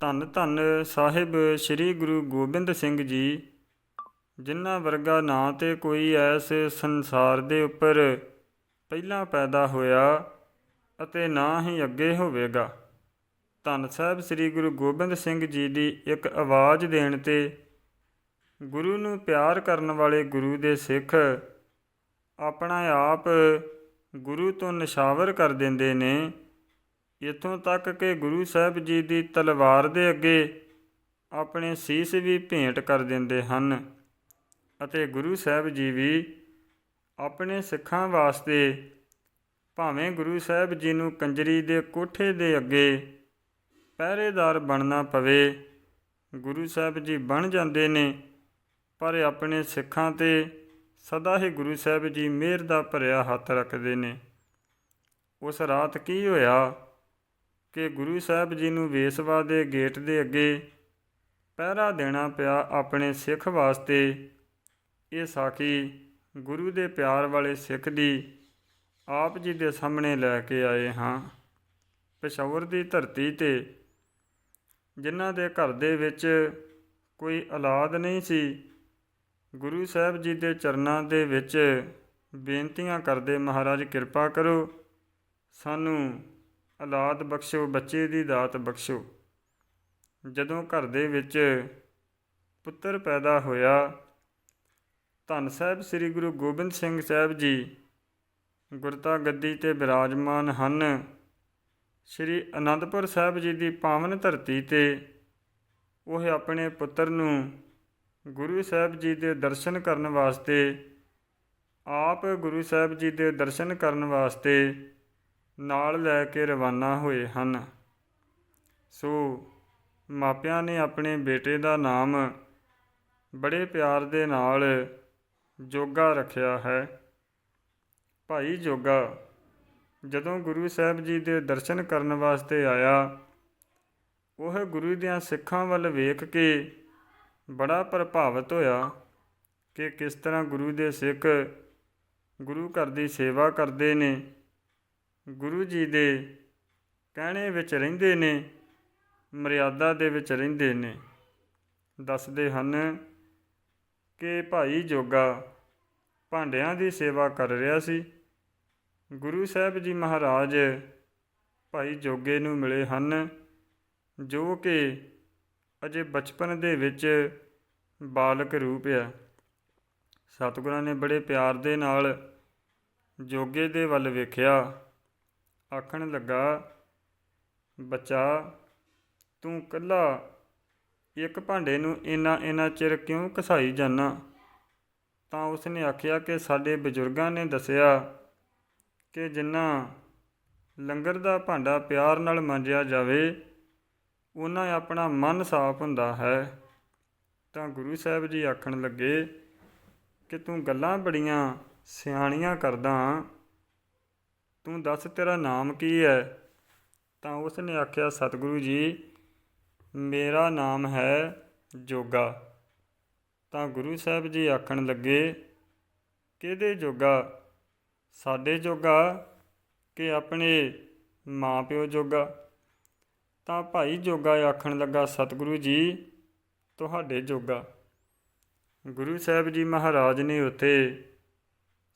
ਧੰਨ ਧੰਨ ਸਾਹਿਬ ਸ੍ਰੀ ਗੁਰੂ ਗੋਬਿੰਦ ਸਿੰਘ ਜੀ, ਜਿਨ੍ਹਾਂ ਵਰਗਾ ਨਾ ਤੇ ਕੋਈ ਐਸ ਸੰਸਾਰ ਦੇ ਉੱਪਰ ਪਹਿਲਾਂ ਪੈਦਾ ਹੋਇਆ ਅਤੇ ਨਾ ਹੀ ਅੱਗੇ ਹੋਵੇਗਾ। ਧੰਨ ਸਾਹਿਬ ਸ੍ਰੀ ਗੁਰੂ ਗੋਬਿੰਦ ਸਿੰਘ ਜੀ ਦੀ ਇੱਕ ਆਵਾਜ਼ ਦੇਣ ਤੇ ਗੁਰੂ ਨੂੰ ਪਿਆਰ ਕਰਨ ਵਾਲੇ ਗੁਰੂ ਦੇ ਸਿੱਖ ਆਪਣਾ ਆਪ ਗੁਰੂ ਤੋਂ ਨਿਸ਼ਾਵਰ ਕਰ ਦਿੰਦੇ ਨੇ। ਇਥੋਂ ਤੱਕ ਕਿ ਗੁਰੂ ਸਾਹਿਬ ਜੀ ਦੀ ਤਲਵਾਰ ਦੇ ਅੱਗੇ ਆਪਣੇ ਸੀਸ ਵੀ ਭੇਂਟ ਕਰ ਦਿੰਦੇ ਹਨ ਅਤੇ ਗੁਰੂ ਸਾਹਿਬ ਜੀ ਵੀ ਆਪਣੇ ਸਿੱਖਾਂ ਵਾਸਤੇ ਭਾਵੇਂ ਗੁਰੂ ਸਾਹਿਬ ਜੀ ਨੂੰ ਕੰਜਰੀ ਦੇ ਕੋਠੇ ਦੇ ਅੱਗੇ ਪਹਿਰੇਦਾਰ ਬਣਨਾ ਪਵੇ, ਗੁਰੂ ਸਾਹਿਬ ਜੀ ਬਣ ਜਾਂਦੇ ਨੇ, ਪਰ ਆਪਣੇ ਸਿੱਖਾਂ ਤੇ ਸਦਾ ਹੀ ਗੁਰੂ ਸਾਹਿਬ ਜੀ ਮਿਹਰ ਦਾ ਭਰਿਆ ਹੱਥ ਰੱਖਦੇ ਨੇ। ਉਸ ਰਾਤ ਕੀ ਹੋਇਆ? ਕਿ ਗੁਰੂ ਸਾਹਿਬ ਜੀ ਨੂੰ ਵੇਸਵਾ ਦੇ ਗੇਟ ਦੇ ਅੱਗੇ ਪਹਿਰਾ ਦੇਣਾ ਪਿਆ ਆਪਣੇ ਸਿੱਖ ਵਾਸਤੇ। ਇਹ ਸਾਖੀ ਗੁਰੂ ਦੇ ਪਿਆਰ ਵਾਲੇ ਸਿੱਖ ਦੀ ਆਪ ਜੀ ਦੇ ਸਾਹਮਣੇ ਲੈ ਕੇ ਆਏ ਹਾਂ। ਪੇਸ਼ਾਵਰ ਦੀ ਧਰਤੀ ਤੇ ਜਿਨ੍ਹਾਂ ਦੇ ਘਰ ਦੇ ਵਿੱਚ ਕੋਈ ਔਲਾਦ ਨਹੀਂ ਸੀ, ਗੁਰੂ ਸਾਹਿਬ ਜੀ ਦੇ ਚਰਨਾਂ ਦੇ ਵਿੱਚ ਬੇਨਤੀਆਂ ਕਰਦੇ ਮਹਾਰਾਜ ਕਿਰਪਾ ਕਰੋ, ਸਾਨੂੰ ਔਲਾਦ ਬਖਸ਼ੋ, ਬੱਚੇ ਦੀ ਦਾਤ ਬਖਸ਼ੋ। ਜਦੋਂ ਘਰ ਦੇ ਵਿੱਚ ਪੁੱਤਰ ਪੈਦਾ ਹੋਇਆ, ਧੰਨ ਸਾਹਿਬ ਸ੍ਰੀ ਗੁਰੂ ਗੋਬਿੰਦ ਸਿੰਘ ਸਾਹਿਬ ਜੀ ਗੁਰਤਾ ਗੱਦੀ ਤੇ ਬਿਰਾਜਮਾਨ ਹਨ। ਸ੍ਰੀ ਅਨੰਦਪੁਰ ਸਾਹਿਬ ਜੀ ਦੀ ਪਾਵਨ ਧਰਤੀ ਤੇ ਉਹ ਆਪਣੇ ਪੁੱਤਰ ਨੂੰ ਗੁਰੂ ਸਾਹਿਬ ਜੀ ਦੇ ਦਰਸ਼ਨ ਕਰਨ ਵਾਸਤੇ, ਆਪ ਗੁਰੂ ਸਾਹਿਬ ਜੀ ਦੇ ਦਰਸ਼ਨ ਕਰਨ ਵਾਸਤੇ ਨਾਲ ਲੈ ਕੇ ਰਵਾਨਾ ਹੋਏ ਹਨ। ਸੋ ਮਾਪਿਆਂ ਨੇ ਆਪਣੇ ਬੇਟੇ ਦਾ ਨਾਮ ਬੜੇ ਪਿਆਰ ਦੇ ਨਾਲ ਜੋਗਾ ਰੱਖਿਆ ਹੈ। ਭਾਈ ਜੋਗਾ, ਜਦੋਂ ਗੁਰੂ ਸਾਹਿਬ ਜੀ ਦੇ ਦਰਸ਼ਨ ਕਰਨ ਵਾਸਤੇ ਆਇਆ, ਉਹ ਗੁਰੂ ਦੀਆਂ ਸਿੱਖਾਂ ਵੱਲ ਵੇਖ ਕੇ ਬੜਾ ਪ੍ਰਭਾਵਿਤ ਹੋਇਆ ਕਿ ਕਿਸ ਤਰ੍ਹਾਂ ਗੁਰੂ ਦੇ ਸਿੱਖ ਗੁਰੂ ਘਰ ਦੀ ਸੇਵਾ ਕਰਦੇ ਨੇ। ਗੁਰੂ ਜੀ ਦੇ ਕਹਿਣੇ ਵਿੱਚ ਰਹਿੰਦੇ ਨੇ, ਮਰਿਆਦਾ ਦੇ ਵਿੱਚ ਰਹਿੰਦੇ ਨੇ। ਦੱਸਦੇ ਹਨ ਕਿ ਭਾਈ ਜੋਗਾ ਭਾਂਡਿਆਂ ਦੀ ਸੇਵਾ ਕਰ ਰਿਹਾ ਸੀ। ਗੁਰੂ ਸਾਹਿਬ ਜੀ ਮਹਾਰਾਜ ਭਾਈ ਜੋਗੇ ਨੂੰ ਮਿਲੇ ਹਨ, ਜੋ ਕਿ ਅਜੇ ਬਚਪਨ ਦੇ ਵਿੱਚ ਬਾਲਕ ਰੂਪ ਆ। ਸਤਿਗੁਰਾਂ ਨੇ ਬੜੇ ਪਿਆਰ ਦੇ ਨਾਲ ਜੋਗੇ ਦੇ ਵੱਲ ਵੇਖਿਆ। ਆਖਣ ਲੱਗਾ, ਬੱਚਾ, ਤੂੰ ਕੱਲਾ ਇੱਕ ਭਾਂਡੇ ਨੂੰ ਇੰਨਾ ਇੰਨਾ ਚਿਰ ਕਿਉਂ ਘਸਾਈ ਜਾਨਾ? ਤਾਂ ਉਸਨੇ ਆਖਿਆ ਕਿ ਸਾਡੇ ਬਜ਼ੁਰਗਾਂ ਨੇ ਦੱਸਿਆ ਕਿ ਜਿੰਨਾ ਲੰਗਰ ਦਾ ਭਾਂਡਾ ਪਿਆਰ ਨਾਲ ਮਾਂਜਿਆ ਜਾਵੇ ਉਹਨਾਂ ਆਪਣਾ ਮਨ ਸਾਫ਼ ਹੁੰਦਾ ਹੈ। ਤਾਂ ਗੁਰੂ ਸਾਹਿਬ ਜੀ ਆਖਣ ਲੱਗੇ ਕਿ ਤੂੰ ਗੱਲਾਂ ਬੜੀਆਂ ਸਿਆਣੀਆਂ ਕਰਦਾ ਤੂੰ ਦੱਸ ਤੇਰਾ ਨਾਮ ਕੀ ਹੈ? ਤਾਂ ਉਸ ਨੇ ਆਖਿਆ, ਸਤਿਗੁਰੂ ਜੀ, ਮੇਰਾ ਨਾਮ ਹੈ ਜੋਗਾ। ਤਾਂ ਗੁਰੂ ਸਾਹਿਬ ਜੀ ਆਖਣ ਲੱਗੇ, ਕਿਹਦੇ ਜੋਗਾ? ਸਾਡੇ ਜੋਗਾ ਕਿ ਆਪਣੇ ਮਾਪਿਓ ਜੋਗਾ? ਤਾਂ ਭਾਈ ਜੋਗਾ ਆਖਣ ਲੱਗਾ, ਸਤਿਗੁਰੂ ਜੀ, ਤੁਹਾਡੇ ਜੋਗਾ। ਗੁਰੂ ਸਾਹਿਬ ਜੀ ਮਹਾਰਾਜ ਨੇ ਉੱਥੇ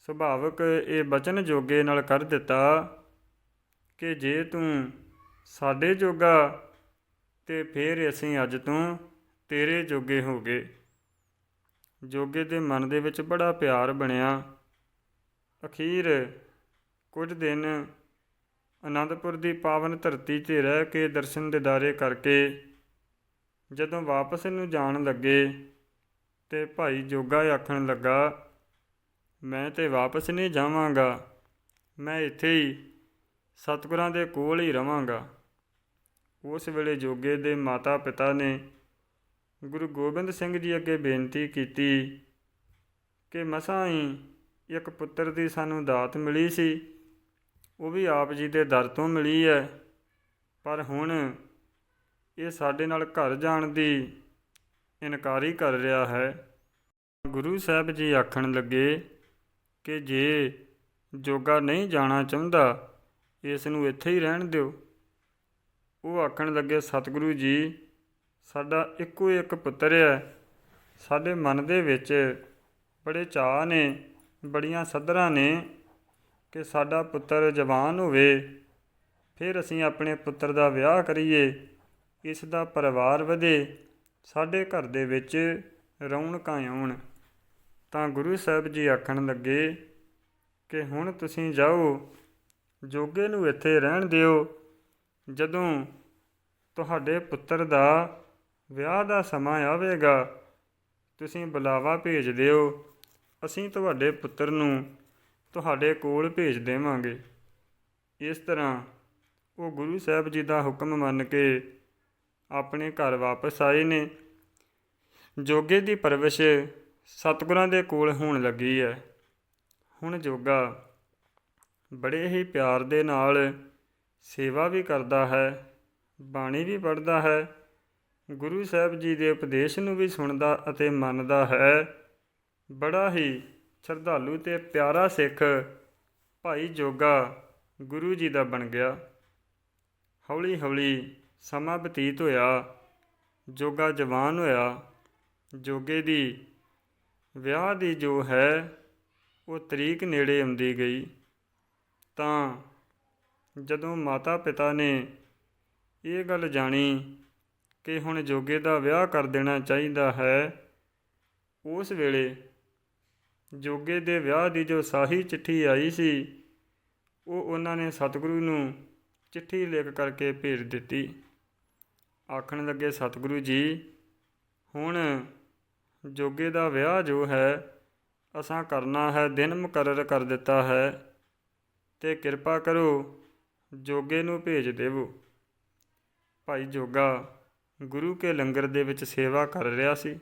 ਸੁਭਾਵਕ ਇਹ ਬਚਨ ਜੋਗੇ ਨਾਲ ਕਰ ਦਿੱਤਾ ਕਿ ਜੇ ਤੂੰ ਸਾਡੇ ਜੋਗਾ ਤੇ ਫਿਰ ਅਸੀਂ ਅੱਜ ਤੋਂ ਤੇਰੇ ਜੋਗੇ ਹੋ ਗਏ ਜੋਗੇ ਦੇ ਮਨ ਦੇ ਵਿੱਚ ਬੜਾ ਪਿਆਰ ਬਣਿਆ। ਅਖੀਰ ਕੁਝ ਦਿਨ ਅਨੰਦਪੁਰ ਦੀ ਪਾਵਨ ਧਰਤੀ 'ਤੇ ਰਹਿ ਕੇ ਦਰਸ਼ਨ ਦਿਦਾਰੇ ਕਰਕੇ ਜਦੋਂ ਵਾਪਸ ਨੂੰ ਜਾਣ ਲੱਗੇ ਤੇ ਭਾਈ ਜੋਗਾ ਆਖਣ ਲੱਗਾ ਮੈਂ ਤੇ ਵਾਪਸ ਨਹੀਂ ਜਾਵਾਂਗਾ। ਮੈਂ ਇੱਥੇ ਹੀ ਸਤਿਗੁਰਾਂ ਦੇ ਕੋਲ ਹੀ ਰਵਾਂਗਾ। ਉਸ ਵੇਲੇ ਜੋਗੇ ਦੇ ਮਾਤਾ ਪਿਤਾ ਨੇ ਗੁਰੂ ਗੋਬਿੰਦ ਸਿੰਘ ਜੀ ਅੱਗੇ ਬੇਨਤੀ ਕੀਤੀ ਕਿ ਮਸਾਂ ਹੀ ਇੱਕ ਪੁੱਤਰ ਦੀ ਸਾਨੂੰ ਦਾਤ ਮਿਲੀ ਸੀ। ਉਹ ਵੀ ਆਪ ਜੀ ਦੇ ਦਰ ਤੋਂ ਮਿਲੀ ਹੈ। ਪਰ ਹੁਣ ਇਹ ਸਾਡੇ ਨਾਲ ਘਰ ਜਾਣ ਦੀ ਇਨਕਾਰੀ ਕਰ ਰਿਹਾ ਹੈ। ਗੁਰੂ ਸਾਹਿਬ ਜੀ ਆਖਣ ਲੱਗੇ ਕਿ ਜੇ ਜੋਗਾ ਨਹੀਂ ਜਾਣਾ ਚਾਹੁੰਦਾ, ਇਸ ਨੂੰ ਇੱਥੇ ਹੀ ਰਹਿਣ ਦਿਓ। ਉਹ ਆਖਣ ਲੱਗੇ, ਸਤਿਗੁਰੂ ਜੀ, ਸਾਡਾ ਇੱਕੋ ਇੱਕ ਪੁੱਤਰ ਹੈ। ਸਾਡੇ ਮਨ ਦੇ ਵਿੱਚ ਬੜੇ ਚਾਅ ਨੇ, ਬੜੀਆਂ ਸੱਧਰਾਂ ਨੇ ਕਿ ਸਾਡਾ ਪੁੱਤਰ ਜਵਾਨ ਹੋਵੇ। ਫਿਰ ਅਸੀਂ ਆਪਣੇ ਪੁੱਤਰ ਦਾ ਵਿਆਹ ਕਰੀਏ, ਇਸ ਦਾ ਪਰਿਵਾਰ ਵਧੇ, ਸਾਡੇ ਘਰ ਦੇ ਵਿੱਚ ਰੌਣਕਾਂ ਆਉਣ। ਤਾਂ ਗੁਰੂ ਸਾਹਿਬ ਜੀ ਆਖਣ ਲੱਗੇ ਕਿ ਹੁਣ ਤੁਸੀਂ ਜਾਓ, ਜੋਗੇ ਨੂੰ ਇੱਥੇ ਰਹਿਣ ਦਿਓ। ਜਦੋਂ ਤੁਹਾਡੇ ਪੁੱਤਰ ਦਾ ਵਿਆਹ ਦਾ ਸਮਾਂ ਆਵੇਗਾ, ਤੁਸੀਂ ਬੁਲਾਵਾ ਭੇਜ ਦਿਓ। ਅਸੀਂ ਤੁਹਾਡੇ ਪੁੱਤਰ ਨੂੰ ਤੁਹਾਡੇ ਕੋਲ ਭੇਜ ਦੇਵਾਂਗੇ। ਇਸ ਤਰ੍ਹਾਂ ਉਹ ਗੁਰੂ ਸਾਹਿਬ ਜੀ ਦਾ ਹੁਕਮ ਮੰਨ ਕੇ ਆਪਣੇ ਘਰ ਵਾਪਸ ਆਏ ਨੇ। ਜੋਗੇ ਦੀ ਪਰਵਿਸ਼ ਸਤਿਗੁਰਾਂ ਦੇ ਕੋਲ ਹੋਣ ਲੱਗੀ ਹੈ ਹੁਣ ਜੋਗਾ ਬੜੇ ਹੀ ਪਿਆਰ ਦੇ ਨਾਲ ਸੇਵਾ ਵੀ ਕਰਦਾ ਹੈ, ਬਾਣੀ ਵੀ ਪੜ੍ਹਦਾ ਹੈ, ਗੁਰੂ ਸਾਹਿਬ ਜੀ ਦੇ ਉਪਦੇਸ਼ ਨੂੰ ਵੀ ਸੁਣਦਾ ਅਤੇ ਮੰਨਦਾ ਹੈ। ਬੜਾ ਹੀ ਸ਼ਰਧਾਲੂ ਤੇ ਪਿਆਰਾ ਸਿੱਖ ਭਾਈ ਜੋਗਾ ਗੁਰੂ ਜੀ ਦਾ ਬਣ ਗਿਆ। ਹੌਲੀ ਹੌਲੀ ਸਮਾਂ ਬਤੀਤ ਹੋਇਆ, ਜੋਗਾ ਜਵਾਨ ਹੋਇਆ, ਜੋਗੇ ਦੀ ਵਿਆਹ ਦੀ ਜੋ ਹੈ, ਉਹ ਤਰੀਕ ਨੇੜੇ ਆਉਂਦੀ ਗਈ। ਤਾਂ ਜਦੋਂ ਮਾਤਾ ਪਿਤਾ ਨੇ ਇਹ ਗੱਲ ਜਾਣੀ ਕਿ ਹੁਣ ਜੋਗੇ ਦਾ ਵਿਆਹ ਕਰ ਦੇਣਾ ਚਾਹੀਦਾ ਹੈ, ਉਸ ਵੇਲੇ ਜੋਗੇ ਦੇ ਵਿਆਹ ਦੀ ਜੋ ਸਾਹੀ ਚਿੱਠੀ ਆਈ ਸੀ, ਉਹ ਉਹਨਾਂ ਨੇ ਸਤਿਗੁਰੂ ਨੂੰ ਚਿੱਠੀ ਲਿਖ ਕਰਕੇ ਭੇਜ ਦਿੱਤੀ। ਆਖਣ ਲੱਗੇ, ਸਤਿਗੁਰੂ ਜੀ, ਹੁਣ ਜੋਗੇ ਦਾ ਵਿਆਹ ਜੋ ਹੈ, ਅਸਾਂ ਕਰਨਾ ਹੈ ਦਿਨ ਮੁਕਰਰ ਕਰ ਦਿੱਤਾ ਹੈ। ਤੇ ਕਿਰਪਾ ਕਰੋ, ਜੋਗੇ ਨੂੰ ਭੇਜ ਦੇਵੋ। ਭਾਈ ਜੋਗਾ, ਗੁਰੂ ਕੇ ਲੰਗਰ ਦੇ ਵਿੱਚ ਸੇਵਾ ਕਰ ਰਿਹਾ ਸੀ।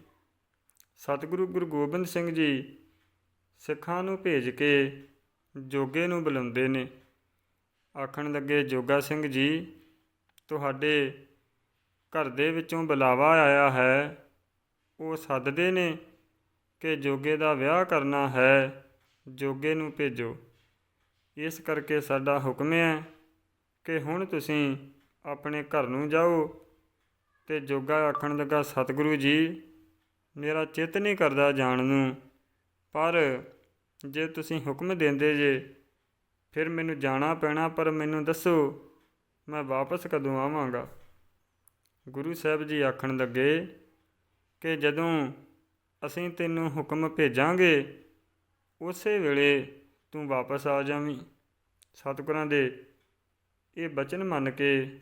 ਸਤਿਗੁਰੂ ਗੁਰੂ ਗੋਬਿੰਦ ਸਿੰਘ ਜੀ ਸਿੱਖਾਂ ਨੂੰ ਭੇਜ ਕੇ ਜੋਗੇ ਨੂੰ ਬੁਲਾਉਂਦੇ ਨੇ। ਆਖਣ ਲੱਗੇ, ਜੋਗਾ ਸਿੰਘ ਜੀ, ਤੁਹਾਡੇ ਘਰ ਦੇ ਵਿੱਚੋਂ ਬੁਲਾਵਾ ਆਇਆ ਹੈ। ਉਹ ਸੱਦਦੇ ਨੇ ਕਿ ਜੋਗੇ ਦਾ ਵਿਆਹ ਕਰਨਾ ਹੈ, ਜੋਗੇ ਨੂੰ ਭੇਜੋ। ਇਸ ਕਰਕੇ ਸਾਡਾ ਹੁਕਮ ਹੈ ਕਿ ਹੁਣ ਤੁਸੀਂ ਆਪਣੇ ਘਰ ਨੂੰ ਜਾਓ ਤੇ ਜੋਗਾ ਆਖਣ ਲੱਗਾ, ਸਤਿਗੁਰੂ ਜੀ, ਮੇਰਾ ਚਿੱਤ ਨਹੀਂ ਕਰਦਾ ਜਾਣ ਨੂੰ, ਪਰ ਜੇ ਤੁਸੀਂ ਹੁਕਮ ਦਿੰਦੇ ਜੇ, ਫਿਰ ਮੈਨੂੰ ਜਾਣਾ ਪੈਣਾ, ਪਰ ਮੈਨੂੰ ਦੱਸੋ, ਮੈਂ ਵਾਪਸ ਕਦੋਂ ਆਵਾਂਗਾ? ਗੁਰੂ ਸਾਹਿਬ ਜੀ ਆਖਣ ਲੱਗੇ ਕਿ ਜਦੋਂ ਅਸੀਂ ਤੈਨੂੰ ਹੁਕਮ ਭੇਜਾਂਗੇ, ਉਸੇ ਵੇਲੇ ਤੂੰ ਵਾਪਸ ਆ ਜਾਵੀਂ। ਸਤਿਗੁਰਾਂ ਦੇ ਇਹ ਬਚਨ ਮੰਨ ਕੇ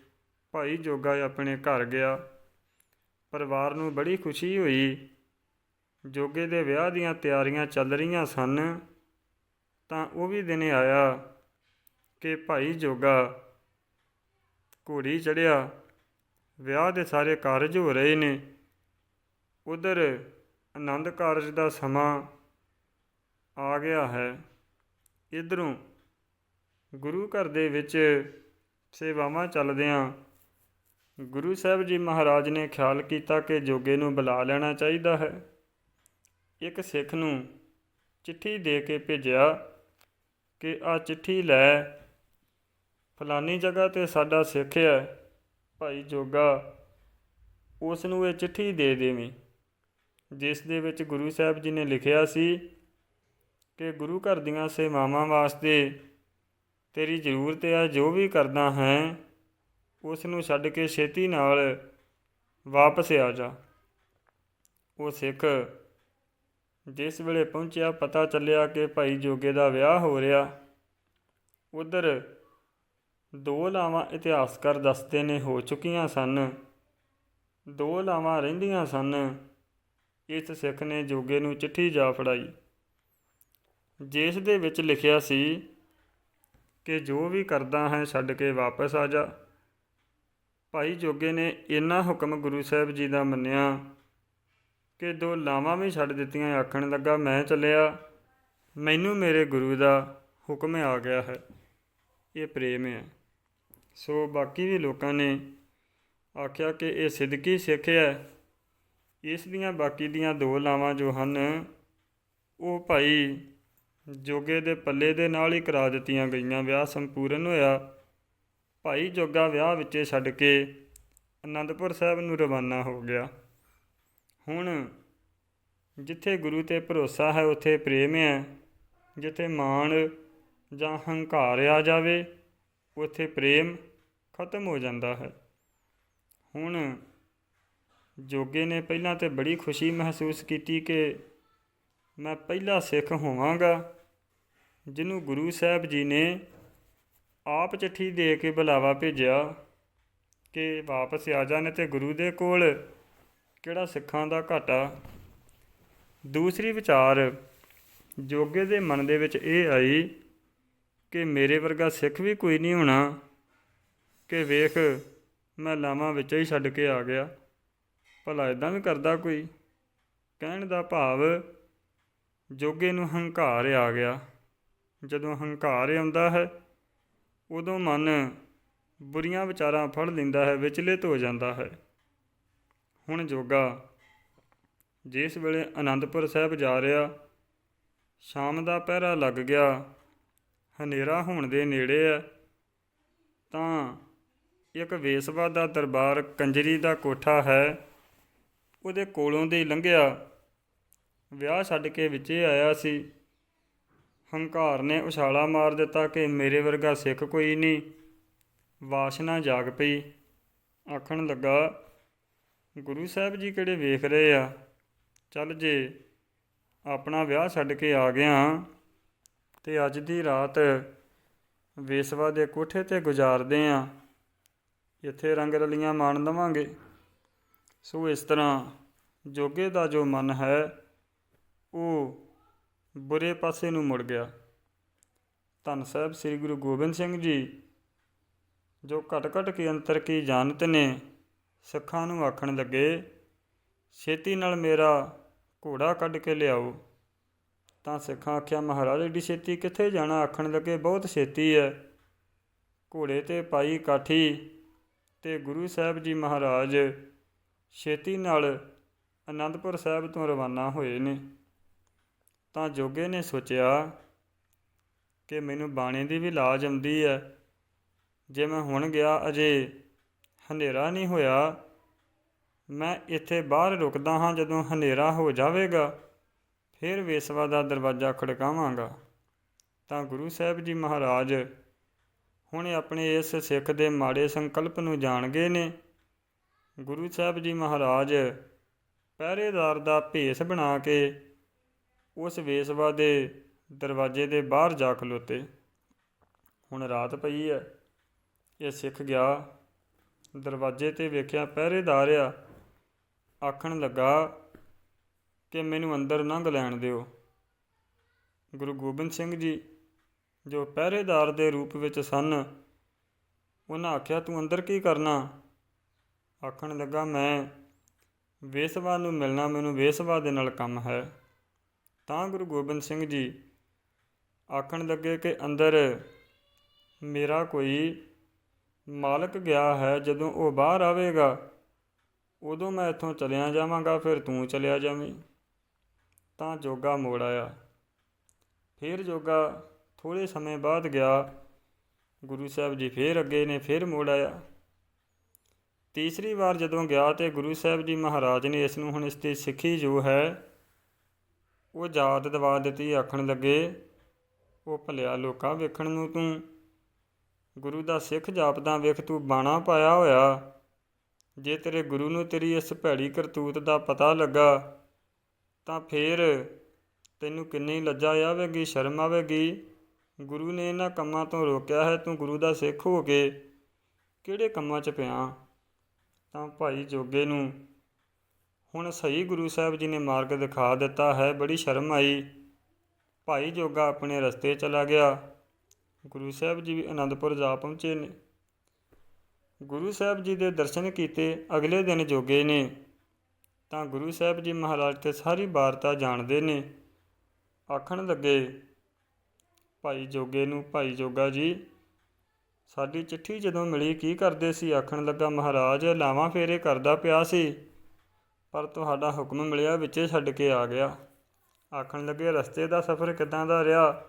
ਭਾਈ ਜੋਗਾ ਆਪਣੇ ਘਰ ਗਿਆ। ਪਰਿਵਾਰ ਨੂੰ ਬੜੀ ਖੁਸ਼ੀ ਹੋਈ। ਜੋਗੇ ਦੇ ਵਿਆਹ ਦੀਆਂ ਤਿਆਰੀਆਂ ਚੱਲ ਰਹੀਆਂ ਸਨ। ਤਾਂ ਉਹ ਵੀ ਦਿਨ ਆਇਆ ਕਿ ਭਾਈ ਜੋਗਾ ਘੋੜੀ ਚੜਿਆ ਵਿਆਹ ਦੇ ਸਾਰੇ ਕਾਰਜ ਹੋ ਰਹੇ ਨੇ। ਉਧਰ ਆਨੰਦ ਕਾਰਜ ਦਾ ਸਮਾਂ ਆ ਗਿਆ ਹੈ। ਇਧਰੋਂ ਗੁਰੂ ਘਰ ਦੇ ਵਿੱਚ ਸੇਵਾਵਾਂ ਚੱਲਦਿਆਂ ਗੁਰੂ ਸਾਹਿਬ ਜੀ ਮਹਾਰਾਜ ਨੇ ਖਿਆਲ ਕੀਤਾ ਕਿ ਜੋਗੇ ਨੂੰ ਬੁਲਾ ਲੈਣਾ ਚਾਹੀਦਾ ਹੈ। ਇੱਕ ਸਿੱਖ ਨੂੰ ਚਿੱਠੀ ਦੇ ਕੇ ਭੇਜਿਆ ਕਿ, ਆ ਚਿੱਠੀ ਲੈ। ਫਲਾਨੀ ਜਗ੍ਹਾ ਤੇ ਸਾਡਾ ਸਿੱਖ ਹੈ। ਭਾਈ ਜੋਗਾ, ਉਸ ਨੂੰ ਇਹ ਚਿੱਠੀ ਦੇ ਦੇਵੀਂ। ਜਿਸ ਦੇ ਵਿੱਚ ਗੁਰੂ ਸਾਹਿਬ ਜੀ ਨੇ ਲਿਖਿਆ ਸੀ ਕਿ ਗੁਰੂ ਘਰ ਦੀਆਂ ਸੇਵਾਵਾਂ ਵਾਸਤੇ ਤੇਰੀ ਜ਼ਰੂਰਤ ਹੈ ਜੋ ਵੀ ਕਰਦਾ ਹੈ ਉਸ ਨੂੰ ਛੱਡ ਕੇ ਛੇਤੀ ਨਾਲ ਵਾਪਸ ਆ ਜਾ। ਉਹ ਸਿੱਖ ਜਿਸ ਵੇਲੇ ਪਹੁੰਚਿਆ, ਪਤਾ ਚੱਲਿਆ ਕਿ ਭਾਈ ਜੋਗੇ ਦਾ ਵਿਆਹ ਹੋ ਰਿਹਾ। ਉਧਰ ਦੋ ਲਾਵਾਂ ਇਤਿਹਾਸਕਾਰ ਦੱਸਦੇ ਨੇ, ਹੋ ਚੁੱਕੀਆਂ ਸਨ। ਦੋ ਲਾਵਾਂ ਰਹਿੰਦੀਆਂ ਸਨ। ਇਸ ਸਿੱਖ ਨੇ ਜੋਗੇ ਨੂੰ ਚਿੱਠੀ ਜਾ ਫੜਾਈ। ਜਿਸ ਦੇ ਵਿੱਚ ਲਿਖਿਆ ਸੀ ਕਿ ਜੋ ਵੀ ਕਰਦਾ ਹੈ ਛੱਡ ਕੇ ਵਾਪਸ ਆ ਜਾ। ਭਾਈ ਜੋਗੇ ਨੇ ਇੰਨਾ ਹੁਕਮ ਗੁਰੂ ਸਾਹਿਬ ਜੀ ਦਾ ਮੰਨਿਆ ਕਿ ਦੋ ਲਾਵਾਂ ਵੀ ਛੱਡ ਦਿੱਤੀਆਂ ਆਖਣ ਲੱਗਾ, ਮੈਂ ਚੱਲਿਆ, ਮੈਨੂੰ ਮੇਰੇ ਗੁਰੂ ਦਾ ਹੁਕਮ ਆ ਗਿਆ ਹੈ। ਇਹ ਪ੍ਰੇਮ ਹੈ। ਸੋ ਬਾਕੀ ਵੀ ਲੋਕਾਂ ਨੇ ਆਖਿਆ ਕਿ ਇਹ ਸਿੱਧਕੀ ਸਿੱਖ ਹੈ। ਇਸ ਦੀਆਂ ਬਾਕੀ ਦੀਆਂ ਦੋ ਲਾਵਾਂ ਜੋ ਹਨ, ਉਹ ਭਾਈ ਜੋਗੇ ਦੇ ਪੱਲੇ ਦੇ ਨਾਲ ਹੀ ਕਰਾ ਦਿੱਤੀਆਂ ਗਈਆਂ, ਵਿਆਹ ਸੰਪੂਰਨ ਹੋਇਆ। ਭਾਈ ਜੋਗਾ ਵਿਆਹ ਵਿੱਚੇ ਛੱਡ ਕੇ ਅਨੰਦਪੁਰ ਸਾਹਿਬ ਨੂੰ ਰਵਾਨਾ ਹੋ ਗਿਆ। ਹੁਣ ਜਿੱਥੇ ਗੁਰੂ ਤੇ ਭਰੋਸਾ ਹੈ, ਉੱਥੇ ਪ੍ਰੇਮ ਹੈ। ਜਿੱਥੇ ਮਾਣ ਜਾਂ ਹੰਕਾਰ ਆ ਜਾਵੇ, ਉੱਥੇ ਪ੍ਰੇਮ ਖਤਮ ਹੋ ਜਾਂਦਾ ਹੈ। ਹੁਣ ਜੋਗੇ ਨੇ ਪਹਿਲਾਂ ਤੇ ਬੜੀ ਖੁਸ਼ੀ ਮਹਿਸੂਸ ਕੀਤੀ ਕਿ ਮੈਂ ਪਹਿਲਾ ਸਿੱਖ ਹੋਵਾਂਗਾ, ਜਿਹਨੂੰ ਗੁਰੂ ਸਾਹਿਬ ਜੀ ਨੇ ਆਪ ਚਿੱਠੀ ਦੇ ਕੇ ਬੁਲਾਵਾ ਭੇਜਿਆ ਕਿ ਵਾਪਸ ਆ ਜਾਣ ਤੇ ਗੁਰੂ ਦੇ ਕੋਲ ਕਿਹੜਾ ਸਿੱਖਾਂ ਦਾ ਘਾਟਾ। ਦੂਸਰੀ ਵਿਚਾਰ ਜੋਗੇ ਦੇ ਮਨ ਦੇ ਵਿੱਚ ਇਹ ਆਈ ਕਿ ਮੇਰੇ ਵਰਗਾ ਸਿੱਖ ਵੀ ਕੋਈ ਨਹੀਂ ਹੋਣਾ, ਕਿ ਵੇਖ ਮੈਂ ਲਾਵਾਂ ਵਿੱਚ ਹੀ ਛੱਡ ਕੇ ਆ ਗਿਆ। ਭਲਾ ਇਦਾਂ ਵੀ ਕਰਦਾ ਕੋਈ? ਕਹਿਣ ਦਾ ਭਾਵ ਜੋਗੇ ਨੂੰ ਹੰਕਾਰ ਆ ਗਿਆ। ਜਦੋਂ ਹੰਕਾਰ ਆਉਂਦਾ ਹੈ, ਉਦੋਂ ਮਨ ਬੁਰੀਆਂ ਵਿਚਾਰਾਂ ਫੜ ਲੈਂਦਾ ਹੈ ਵਿਚਲਿਤ ਹੋ ਜਾਂਦਾ ਹੈ। ਹੁਣ ਜੋਗਾ ਜਿਸ ਵੇਲੇ ਆਨੰਦਪੁਰ ਸਾਹਿਬ ਜਾ ਰਿਹਾ, ਸ਼ਾਮ ਦਾ ਪਹਿਰਾ ਲੱਗ ਗਿਆ, ਹਨੇਰਾ ਹੋਣ ਦੇ ਨੇੜੇ ਹੈ, ਤਾਂ ਇੱਕ ਵੇਸਵਾ ਦਾ ਦਰਬਾਰ ਕੰਜਰੀ ਦਾ ਕੋਠਾ ਹੈ। ਉਹਦੇ ਕੋਲੋਂ ਦੇ ਲੰਘਿਆ। ਵਿਆਹ ਛੱਡ ਕੇ ਵਿੱਚੇ ਆਇਆ ਸੀ। ਹੰਕਾਰ ਨੇ ਉਛਾਲਾ ਮਾਰ ਦਿੱਤਾ ਕਿ ਮੇਰੇ ਵਰਗਾ ਸਿੱਖ ਕੋਈ ਨਹੀਂ। ਵਾਸ਼ਨਾ ਜਾਗ ਪਈ। ਆਖਣ ਲੱਗਾ, ਗੁਰੂ ਸਾਹਿਬ ਜੀ ਕਿਹੜੇ ਵੇਖ ਰਹੇ ਆ? ਚੱਲ ਜੇ ਆਪਣਾ ਵਿਆਹ ਛੱਡ ਕੇ ਆ ਗਿਆ ਤੇ ਅੱਜ ਦੀ ਰਾਤ ਵੇਸਵਾ ਦੇ ਕੋਠੇ ਤੇ ਗੁਜ਼ਾਰਦੇ ਆ ਇੱਥੇ ਰੰਗ ਰਲੀਆਂ ਮਾਣ ਲਵਾਂਗੇ ਸੋ ਇਸ ਤਰ੍ਹਾਂ ਜੋਗੇ ਦਾ ਜੋ ਮਨ ਹੈ, ਉਹ ਬੁਰੇ ਪਾਸੇ ਨੂੰ ਮੁੜ ਗਿਆ। ਧੰਨ ਸਾਹਿਬ ਸ੍ਰੀ ਗੁਰੂ ਗੋਬਿੰਦ ਸਿੰਘ ਜੀ, ਜੋ ਘਟ ਘਟ ਕੇ ਅੰਤਰ ਕੀ ਜਾਣਤ ਨੇ, ਸਿੱਖਾਂ ਨੂੰ ਆਖਣ ਲੱਗੇ, ਛੇਤੀ ਨਾਲ ਮੇਰਾ ਘੋੜਾ ਕੱਢ ਕੇ ਲਿਆਓ। ਤਾਂ ਸਿੱਖਾਂ ਆਖਿਆ, ਮਹਾਰਾਜ, ਏਡੀ ਛੇਤੀ ਕਿੱਥੇ ਜਾਣਾ? ਆਖਣ ਲੱਗੇ, ਬਹੁਤ ਛੇਤੀ ਹੈ ਘੋੜੇ ਤੇ ਪਾਈ ਕਾਠੀ ਤੇ ਗੁਰੂ ਸਾਹਿਬ ਜੀ ਮਹਾਰਾਜ ਛੇਤੀ ਨਾਲ ਅਨੰਦਪੁਰ ਸਾਹਿਬ ਤੋਂ ਰਵਾਨਾ ਹੋਏ ਨੇ। ਤਾਂ ਜੋਗੇ ਨੇ ਸੋਚਿਆ ਕਿ ਮੈਨੂੰ ਬਾਣੇ ਦੀ ਵੀ ਲਾਜ ਆਉਂਦੀ ਹੈ ਜੇ ਮੈਂ ਹੁਣ ਗਿਆ ਅਜੇ ਹਨੇਰਾ ਨਹੀਂ ਹੋਇਆ, ਮੈਂ ਇੱਥੇ ਬਾਹਰ ਰੁਕਦਾ ਹਾਂ ਜਦੋਂ ਹਨੇਰਾ ਹੋ ਜਾਵੇਗਾ, ਫਿਰ ਵੇਸਵਾ ਦਾ ਦਰਵਾਜ਼ਾ ਖੜਕਾਵਾਂਗਾ। ਤਾਂ ਗੁਰੂ ਸਾਹਿਬ ਜੀ ਮਹਾਰਾਜ ਹੁਣ ਆਪਣੇ ਇਸ ਸਿੱਖ ਦੇ ਮਾੜੇ ਸੰਕਲਪ ਨੂੰ ਜਾਣ ਗਏ ਨੇ। ਗੁਰੂ ਸਾਹਿਬ ਜੀ ਮਹਾਰਾਜ ਪਹਿਰੇਦਾਰ ਦਾ ਭੇਸ ਬਣਾ ਕੇ ਉਸ ਵੇਸਵਾ ਦੇ ਦਰਵਾਜ਼ੇ ਦੇ ਬਾਹਰ ਜਾ ਖਲੋਤੇ। ਹੁਣ ਰਾਤ ਪਈ ਹੈ ਇਹ ਸਿੱਖ ਗਿਆ, ਦਰਵਾਜ਼ੇ ਤੇ ਵੇਖਿਆ ਪਹਿਰੇਦਾਰ ਆ, ਆਖਣ ਲੱਗਾ ਕਿ ਮੈਨੂੰ ਅੰਦਰ ਲੰਘ ਲੈਣ ਦਿਓ। ਗੁਰੂ ਗੋਬਿੰਦ ਸਿੰਘ ਜੀ, ਜੋ ਪਹਿਰੇਦਾਰ ਦੇ ਰੂਪ ਵਿੱਚ ਸਨ, ਉਹਨਾਂ ਆਖਿਆ, ਤੂੰ ਅੰਦਰ ਕੀ ਕਰਨਾ? ਆਖਣ ਲੱਗਾ, ਮੈਂ ਵੇਸਵਾ ਨੂੰ ਮਿਲਣਾ ਮੈਨੂੰ ਵੇਸਵਾ ਦੇ ਨਾਲ ਕੰਮ ਹੈ। ਤਾਂ ਗੁਰੂ ਗੋਬਿੰਦ ਸਿੰਘ ਜੀ ਆਖਣ ਲੱਗੇ ਕਿ, ਅੰਦਰ ਮੇਰਾ ਕੋਈ ਮਾਲਕ ਗਿਆ ਹੈ, ਜਦੋਂ ਉਹ ਬਾਹਰ ਆਵੇਗਾ, ਉਦੋਂ ਮੈਂ ਇੱਥੋਂ ਚਲਿਆ ਜਾਵਾਂਗਾ, ਫਿਰ ਤੂੰ ਚਲਿਆ ਜਾਵੇਂ। ਤਾਂ ਜੋਗਾ ਮੋੜ ਆਇਆ। ਫਿਰ ਜੋਗਾ ਥੋੜੇ ਸਮੇਂ ਬਾਅਦ ਗਿਆ, ਗੁਰੂ ਸਾਹਿਬ ਜੀ ਫੇਰ ਅੱਗੇ ਨੇ, ਫੇਰ ਮੋੜ ਆਇਆ। ਤੀਸਰੀ ਵਾਰ ਜਦੋਂ ਗਿਆ ਤੇ ਗੁਰੂ ਸਾਹਿਬ ਜੀ ਮਹਾਰਾਜ ਨੇ ਇਸ ਨੂੰ ਹੁਣ ਇਸ ਦੀ ਸਿੱਖੀ ਜੋ ਹੈ, ਉਹ ਯਾਦ ਦਵਾ ਦਿੱਤੀ, ਆਖਣ ਲੱਗੇ, ਉਹ ਭਲਿਆ ਲੋਕਾਂ ਵੇਖਣ ਨੂੰ ਤੂੰ, ਗੁਰੂ ਦਾ ਸਿੱਖ ਜਾਪਦਾ ਵੇਖ, ਤੂੰ ਬਾਣਾ ਪਾਇਆ ਹੋਇਆ। ਜੇ ਤੇਰੇ ਗੁਰੂ ਨੂੰ ਤੇਰੀ ਇਸ ਭੈੜੀ ਕਰਤੂਤ ਦਾ ਪਤਾ ਲੱਗਾ, ਤਾਂ ਫੇਰ ਤੈਨੂੰ ਕਿੰਨੀ ਲੱਜਾ ਆਵੇਗੀ, ਸ਼ਰਮ ਆਵੇਗੀ। ਗੁਰੂ ਨੇ ਇਹਨਾਂ ਕੰਮਾਂ ਤੋਂ ਰੋਕਿਆ ਹੈ, ਤੂੰ ਗੁਰੂ ਦਾ ਸਿੱਖ ਹੋ ਕੇ ਕਿਹੜੇ ਕੰਮਾਂ 'ਚ ਪਿਆ? ਤਾਂ ਭਾਈ ਜੋਗੇ ਨੂੰ। ਹੁਣ ਸਹੀ ਗੁਰੂ ਸਾਹਿਬ ਜੀ ਨੇ ਮਾਰਗ ਦਿਖਾ ਦਿੱਤਾ ਹੈ, ਬੜੀ ਸ਼ਰਮ ਆਈ। ਭਾਈ ਜੋਗਾ ਆਪਣੇ ਰਸਤੇ ਚਲਾ ਗਿਆ। ਗੁਰੂ ਸਾਹਿਬ ਜੀ ਵੀ ਅਨੰਦਪੁਰ ਜਾ ਪਹੁੰਚੇ ਨੇ। ਗੁਰੂ ਸਾਹਿਬ ਜੀ ਦੇ ਦਰਸ਼ਨ ਕੀਤੇ, ਅਗਲੇ ਦਿਨ ਜੋਗੇ ਨੇ। ਤਾਂ ਗੁਰੂ ਸਾਹਿਬ ਜੀ ਮਹਾਰਾਜ ਤੇ ਸਾਰੀ ਵਾਰਤਾ ਜਾਣਦੇ ਨੇ। ਆਖਣ ਲੱਗੇ, ਭਾਈ ਜੋਗੇ ਨੂੰ, ਭਾਈ ਜੋਗਾ ਜੀ ਸਾਡੀ ਚਿੱਠੀ ਜਦੋਂ ਮਿਲੀ, ਕੀ ਕਰਦੇ ਸੀ? ਆਖਣ ਲੱਗਾ, ਮਹਾਰਾਜ, ਲਾਵਾਂ ਫੇਰੇ ਕਰਦਾ ਪਿਆ ਸੀ, ਪਰ ਤੁਹਾਡਾ ਹੁਕਮ ਮਿਲਿਆ, ਵਿੱਚੇ ਛੱਡ ਕੇ ਆ ਗਿਆ। ਆਖਣ ਲੱਗੇ, ਰਸਤੇ ਦਾ ਸਫ਼ਰ ਕਿਦਾਂ ਦਾ ਰਿਹਾ?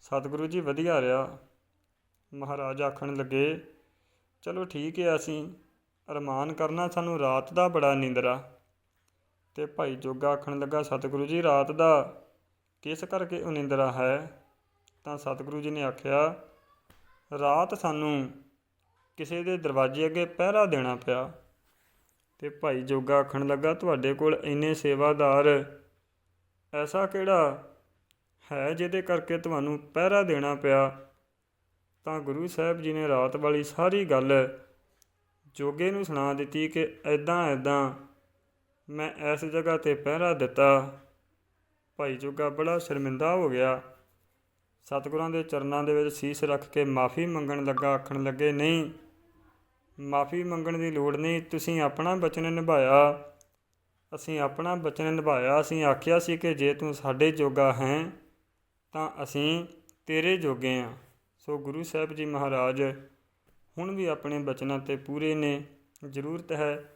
ਸਤਿਗੁਰੂ ਜੀ, ਵਧੀਆ ਰਿਹਾ। ਮਹਾਰਾਜ ਆਖਣ ਲੱਗੇ, ਚਲੋ ਠੀਕ ਹੈ, ਅਸੀਂ ਅਰਮਾਨ ਕਰਨਾ, ਸਾਨੂੰ ਰਾਤ ਦਾ ਬੜਾ ਨਿੰਦਰਾ ਤੇ ਭਾਈ ਜੋਗਾ ਆਖਣ ਲੱਗਾ, ਸਤਿਗੁਰੂ ਜੀ, ਰਾਤ ਦਾ ਕਿਸ ਕਰਕੇ ਉਨਿੰਦਰਾ ਹੈ? ਤਾਂ ਸਤਿਗੁਰੂ ਜੀ ਨੇ ਆਖਿਆ ਰਾਤ ਸਾਨੂੰ ਕਿਸੇ ਦੇ ਦਰਵਾਜ਼ੇ ਅੱਗੇ ਪਹਿਰਾ ਦੇਣਾ ਪਿਆ ਤੇ ਭਾਈ ਜੋਗਾ ਆਖਣ ਲੱਗਾ, ਤੁਹਾਡੇ ਕੋਲ ਇੰਨੇ ਸੇਵਾਦਾਰ ਐਸਾ ਕਿਹੜਾ ਹੈ ਜਿਹਦੇ ਕਰਕੇ ਤੁਹਾਨੂੰ ਪਹਿਰਾ ਦੇਣਾ ਪਿਆ? ਤਾਂ ਗੁਰੂ ਸਾਹਿਬ ਜੀ ਨੇ ਰਾਤ ਵਾਲੀ ਸਾਰੀ ਗੱਲ ਜੋਗੇ ਨੂੰ ਸੁਣਾ ਦਿੱਤੀ ਕਿ ਐਦਾਂ ਐਦਾਂ ਮੈਂ ਇਸ ਜਗ੍ਹਾ ਤੇ ਪਹਿਰਾ ਦਿੱਤਾ। ਭਾਈ ਜੋਗਾ ਬੜਾ ਸ਼ਰਮਿੰਦਾ ਹੋ ਗਿਆ। ਸਤਿਗੁਰਾਂ ਦੇ ਚਰਨਾਂ ਦੇ ਵਿੱਚ ਸੀਸ ਰੱਖ ਕੇ ਮਾਫੀ ਮੰਗਣ ਲੱਗਾ, ਆਖਣ ਲੱਗੇ, ਨਹੀਂ, ਮਾਫੀ ਮੰਗਣ ਦੀ ਲੋੜ ਨਹੀਂ, ਤੁਸੀਂ ਆਪਣਾ ਬਚਨ ਨਿਭਾਇਆ। ਅਸੀਂ ਆਪਣਾ ਬਚਨ ਨਿਭਾਇਆ, ਅਸੀਂ ਆਖਿਆ ਸੀ ਕਿ ਜੇ ਤੂੰ ਸਾਡੇ ਜੋਗਾ ਹੈ, ਤਾਂ ਅਸੀਂ ਤੇਰੇ ਜੋਗੇ ਹਾਂ ਸੋ ਗੁਰੂ ਸਾਹਿਬ ਜੀ ਮਹਾਰਾਜ ਹੁਣ ਵੀ ਆਪਣੇ ਬਚਨਾਂ ਤੇ ਪੂਰੇ ਨੇ। ਜ਼ਰੂਰਤ ਹੈ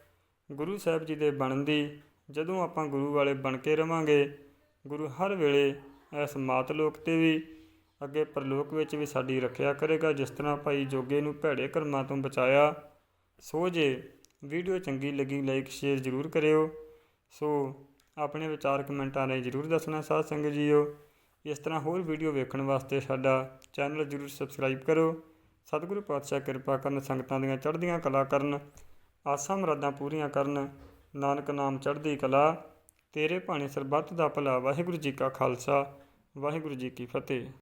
ਗੁਰੂ ਸਾਹਿਬ ਜੀ ਦੇ ਬਣਨ ਦੀ। ਜਦੋਂ ਆਪਾਂ ਗੁਰੂ ਵਾਲੇ ਬਣ ਕੇ ਰਵਾਂਗੇ, ਗੁਰੂ ਹਰ ਵੇਲੇ ਇਸ ਮਾਤ ਲੋਕ ਤੇ ਵੀ ਅੱਗੇ ਪ੍ਰਲੋਕ ਵਿੱਚ ਵੀ ਸਾਡੀ ਰੱਖਿਆ ਕਰੇਗਾ, ਜਿਸ ਤਰ੍ਹਾਂ ਭਾਈ ਜੋਗੇ ਨੂੰ ਭੈੜੇ ਕਰਮਾਂ ਤੋਂ ਬਚਾਇਆ। ਸੋ ਜੇ ਵੀਡੀਓ ਚੰਗੀ ਲੱਗੀ, ਲਾਈਕ, ਸ਼ੇਅਰ ਜ਼ਰੂਰ ਕਰਿਓ। ਸੋ ਆਪਣੇ ਵਿਚਾਰ ਕਮੈਂਟਾਂ ਰਾਹੀਂ ਜ਼ਰੂਰ ਦੱਸਣਾ ਸਾਧ ਸੰਗਤ ਜੀਓ। ਇਸ ਤਰ੍ਹਾਂ ਹੋਰ ਵੀਡੀਓ ਵੇਖਣ ਵਾਸਤੇ ਸਾਡਾ ਚੈਨਲ ਜ਼ਰੂਰ ਸਬਸਕ੍ਰਾਈਬ ਕਰੋ ਸਤਿਗੁਰੂ ਪਾਤਸ਼ਾਹ ਕਿਰਪਾ ਕਰਨ, ਸੰਗਤਾਂ ਦੀਆਂ ਚੜ੍ਹਦੀਆਂ ਕਲਾ ਕਰਨ, ਆਸਾਂ ਮੁਰਾਦਾਂ ਪੂਰੀਆਂ ਕਰਨ, ਨਾਨਕ ਨਾਮ ਚੜ੍ਹਦੀ ਕਲਾ। ਤੇਰੇ ਭਾਣੇ ਸਰਬੱਤ ਦਾ ਭਲਾ, ਵਾਹਿਗੁਰੂ ਜੀ ਕਾ ਖਾਲਸਾ, ਵਾਹਿਗੁਰੂ ਜੀ ਕੀ ਫਤਿਹ।